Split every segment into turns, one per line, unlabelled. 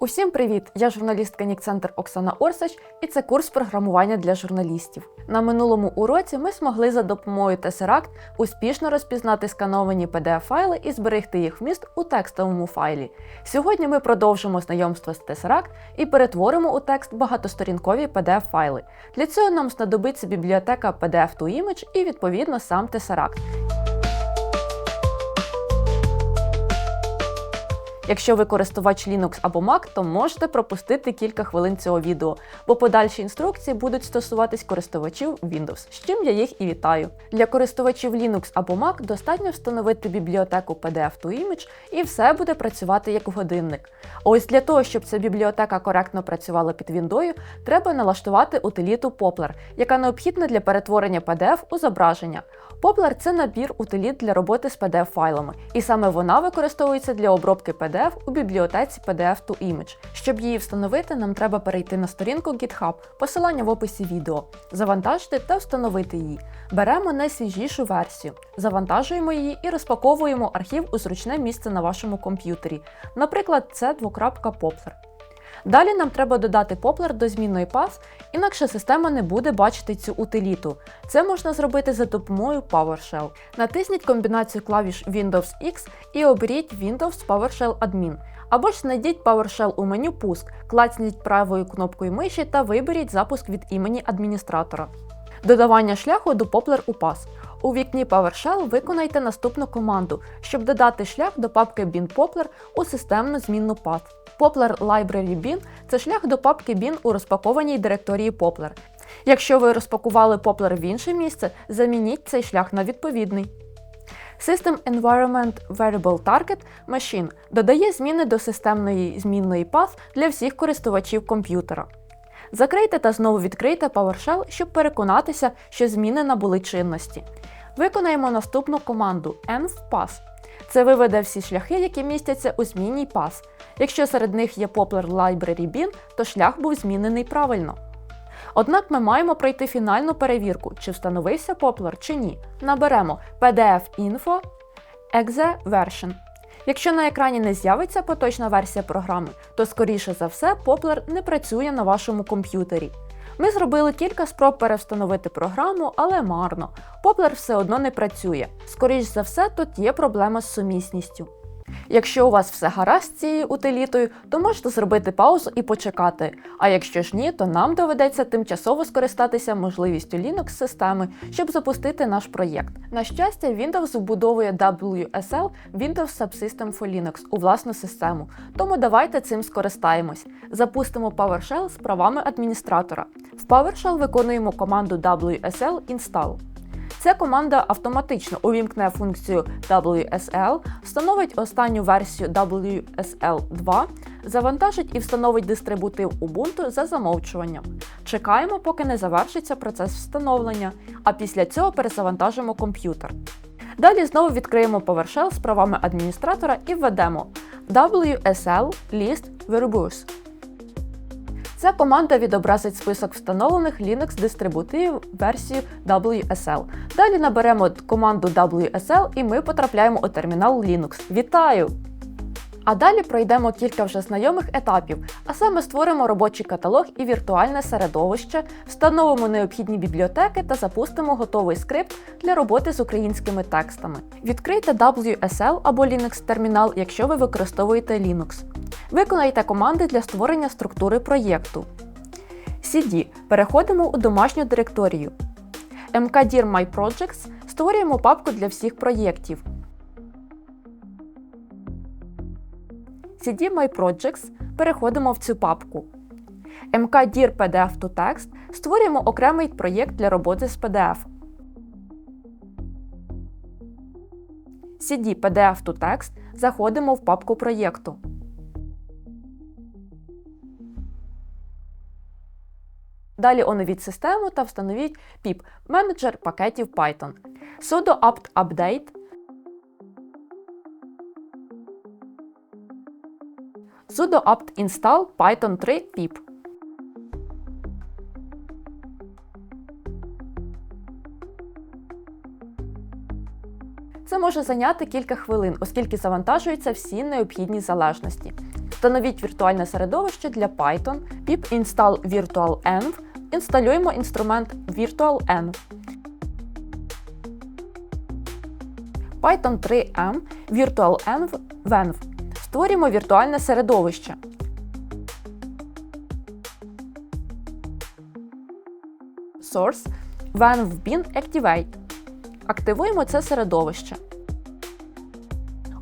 Усім привіт! Я журналістка Нікцентр Оксана Орсач, і це курс програмування для журналістів. На минулому уроці ми змогли за допомогою Tesseract успішно розпізнати скановані PDF-файли і зберегти їх вміст у текстовому файлі. Сьогодні ми продовжимо знайомство з Tesseract і перетворимо у текст багатосторінкові PDF-файли. Для цього нам знадобиться бібліотека PDF to Image і відповідно сам Tesseract. Якщо ви користувач Linux або Mac, то можете пропустити кілька хвилин цього відео, бо подальші інструкції будуть стосуватись користувачів Windows, з чим я їх і вітаю. Для користувачів Linux або Mac достатньо встановити бібліотеку PDF to Image і все буде працювати як годинник. Ось для того, щоб ця бібліотека коректно працювала під Windows, треба налаштувати утиліту Poplar, яка необхідна для перетворення PDF у зображення. Poplar – це набір утиліт для роботи з PDF-файлами, і саме вона використовується для обробки PDF у бібліотеці PDF to Image. Щоб її встановити, нам треба перейти на сторінку GitHub, посилання в описі відео, завантажити та встановити її. Беремо найсвіжішу версію, завантажуємо її і розпаковуємо архів у зручне місце на вашому комп'ютері. Наприклад, це двокрапка Poplar. Далі нам треба додати Poplar до змінної пас, інакше система не буде бачити цю утиліту. Це можна зробити за допомогою PowerShell. Натисніть комбінацію клавіш Windows X і оберіть Windows PowerShell Admin. Або ж знайдіть PowerShell у меню Пуск, клацніть правою кнопкою миші та виберіть запуск від імені адміністратора. Додавання шляху до Poplar у пас. У вікні PowerShell виконайте наступну команду, щоб додати шлях до папки bin Poplar у системну змінну path. Poplar Library Bin – це шлях до папки bin у розпакованій директорії Poplar. Якщо ви розпакували Poplar в інше місце, замініть цей шлях на відповідний. System Environment Variable Target Machine додає зміни до системної змінної path для всіх користувачів комп'ютера. Закрийте та знову відкрийте PowerShell, щоб переконатися, що зміни набули чинності. Виконаємо наступну команду envpass. Це виведе всі шляхи, які містяться у змінній pass. Якщо серед них є Poplar Library Bin, то шлях був змінений правильно. Однак ми маємо пройти фінальну перевірку, чи встановився Poplar чи ні. Наберемо PDF Info exe version. Якщо на екрані не з'явиться поточна версія програми, то скоріше за все Poplar не працює на вашому комп'ютері. Ми зробили кілька спроб перевстановити програму, але марно. Poplar все одно не працює. Скоріше за все, тут є проблема з сумісністю. Якщо у вас все гаразд з цією утилітою, то можете зробити паузу і почекати. А якщо ж ні, то нам доведеться тимчасово скористатися можливістю Linux системи, щоб запустити наш проєкт. На щастя, Windows вбудовує WSL Windows Subsystem for Linux у власну систему, тому давайте цим скористаємось. Запустимо PowerShell з правами адміністратора. В PowerShell виконуємо команду WSL install. Ця команда автоматично увімкне функцію WSL, встановить останню версію WSL 2, завантажить і встановить дистрибутив Ubuntu за замовчуванням. Чекаємо, поки не завершиться процес встановлення, а після цього перезавантажимо комп'ютер. Далі знову відкриємо PowerShell з правами адміністратора і введемо WSL list verbose. Ця команда відобразить список встановлених Linux дистрибутивів версії WSL. Далі наберемо команду WSL і ми потрапляємо у термінал Linux. Вітаю! А далі пройдемо кілька вже знайомих етапів, а саме створимо робочий каталог і віртуальне середовище, встановимо необхідні бібліотеки та запустимо готовий скрипт для роботи з українськими текстами. Відкрийте WSL або Linux термінал, якщо ви використовуєте Linux. Виконайте команди для створення структури проєкту. CD. Переходимо у домашню директорію. mkdir My Projects створюємо папку для всіх проєктів. CD My Projects переходимо в цю папку. mkdir PDF to Text створюємо окремий проєкт для роботи з PDF. CD PDF to Text заходимо в папку проєкту. Далі оновіть систему та встановіть pip менеджер пакетів Python. sudo apt update sudo apt install python 3 pip. Це може зайняти кілька хвилин, оскільки завантажуються всі необхідні залежності. Встановіть віртуальне середовище для Python, pip install virtualenv, інсталюємо інструмент virtualenv. Python 3M virtualenv venv. Створюємо віртуальне середовище. Source venv-bin activate. Активуємо це середовище.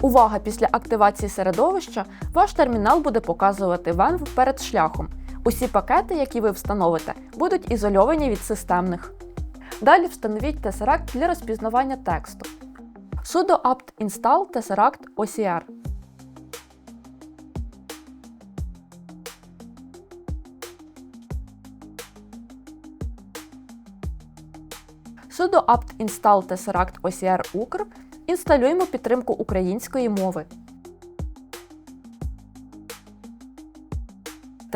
Увага! Після активації середовища ваш термінал буде показувати venv перед шляхом. Усі пакети, які ви встановите, будуть ізольовані від системних. Далі встановіть Tesseract для розпізнавання тексту. sudo apt install Tesseract OCR. sudo apt install Tesseract OCR Ukr інсталюємо підтримку української мови.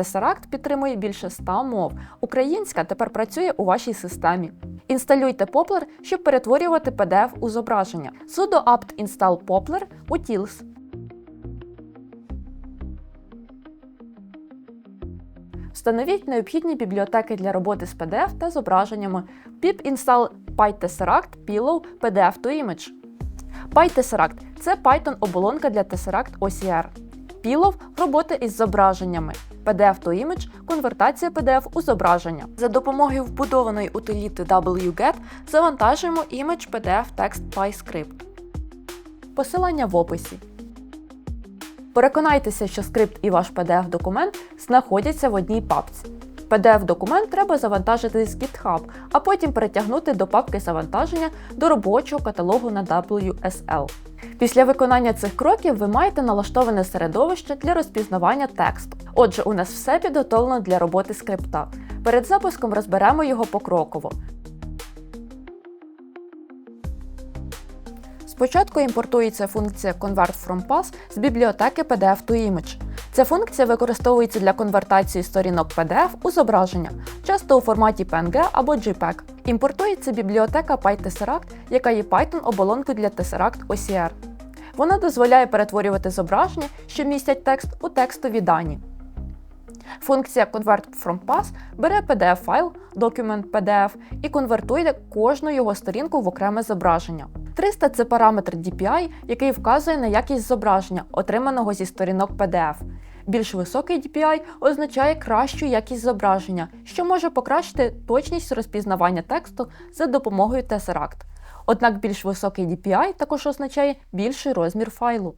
Tesseract підтримує більше 100 мов. Українська тепер працює у вашій системі. Інсталюйте Poplar, щоб перетворювати PDF у зображення. sudo apt install Poplar utils. Встановіть необхідні бібліотеки для роботи з PDF та зображеннями. pip install PyTesseract Pillow PDF to Image. PyTesseract – це Python-оболонка для Tesseract OCR. Pillow – робота із зображеннями. PDF to Image – конвертація PDF у зображення. За допомогою вбудованої утиліти wget завантажуємо Image PDF Text PyScript. Посилання в описі. Переконайтеся, що скрипт і ваш PDF-документ знаходяться в одній папці. PDF-документ треба завантажити з GitHub, а потім перетягнути до папки завантаження до робочого каталогу на WSL. Після виконання цих кроків ви маєте налаштоване середовище для розпізнавання тексту. Отже, у нас все підготовлено для роботи скрипта. Перед запуском розберемо його покроково. Спочатку імпортується функція ConvertFromPath з бібліотеки PDF to Image. Ця функція використовується для конвертації сторінок PDF у зображення, часто у форматі PNG або JPEG. Імпортується бібліотека PyTesseract, яка є Python-оболонкою для Tesseract OCR. Вона дозволяє перетворювати зображення, що містять текст, у текстові дані. Функція ConvertFromPath бере PDF-файл, документ PDF і конвертує кожну його сторінку в окреме зображення. 300 це параметр DPI, який вказує на якість зображення, отриманого зі сторінок PDF. Більш високий DPI означає кращу якість зображення, що може покращити точність розпізнавання тексту за допомогою Tesseract. Однак більш високий DPI також означає більший розмір файлу.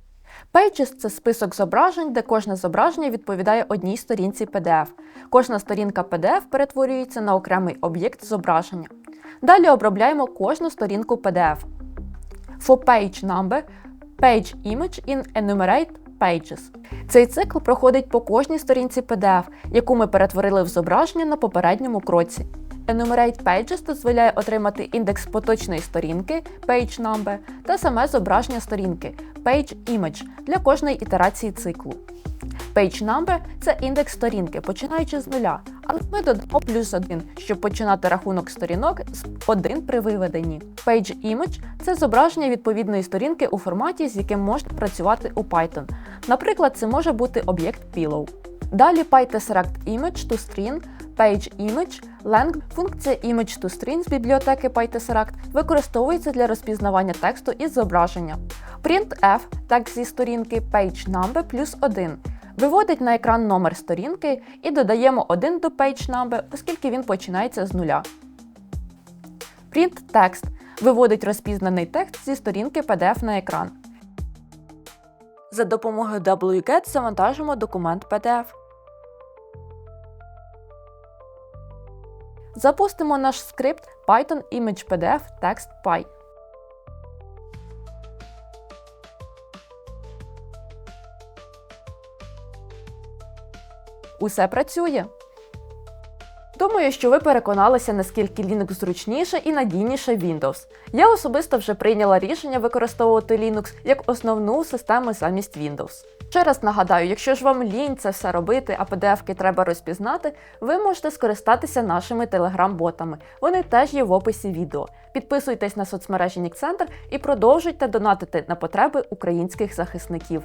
Pages – це список зображень, де кожне зображення відповідає одній сторінці PDF. Кожна сторінка PDF перетворюється на окремий об'єкт зображення. Далі обробляємо кожну сторінку PDF. For page number, page image in enumerate pages. Цей цикл проходить по кожній сторінці PDF, яку ми перетворили в зображення на попередньому кроці. Enumerate Pages дозволяє отримати індекс поточної сторінки page number та саме зображення сторінки page image для кожної ітерації циклу. Page number – це індекс сторінки, починаючи з нуля, але ми додамо плюс один, щоб починати рахунок сторінок з 1 при виведенні. Page image – це зображення відповідної сторінки у форматі, з яким можна працювати у Python. Наприклад, це може бути об'єкт Pillow. Далі PyTesseract Image to String, Page Image, Lang функція Image to String з бібліотеки PyTesseract використовується для розпізнавання тексту із зображення. Printf текст зі сторінки Page Number плюс 1 виводить на екран номер сторінки і додаємо 1 до Page Number, оскільки він починається з нуля. Print Text виводить розпізнаний текст зі сторінки PDF на екран. За допомогою wget завантажимо документ PDF. Запустимо наш скрипт Python Image PDF Text. Усе працює. Думаю, що ви переконалися, наскільки Linux зручніше і надійніше Windows. Я особисто вже прийняла рішення використовувати Linux як основну систему замість Windows. Ще раз нагадаю, якщо ж вам лінь це все робити, а PDF-ки треба розпізнати, ви можете скористатися нашими телеграм-ботами. Вони теж є в описі відео. Підписуйтесь на соцмережі Нікцентр і продовжуйте донатити на потреби українських захисників.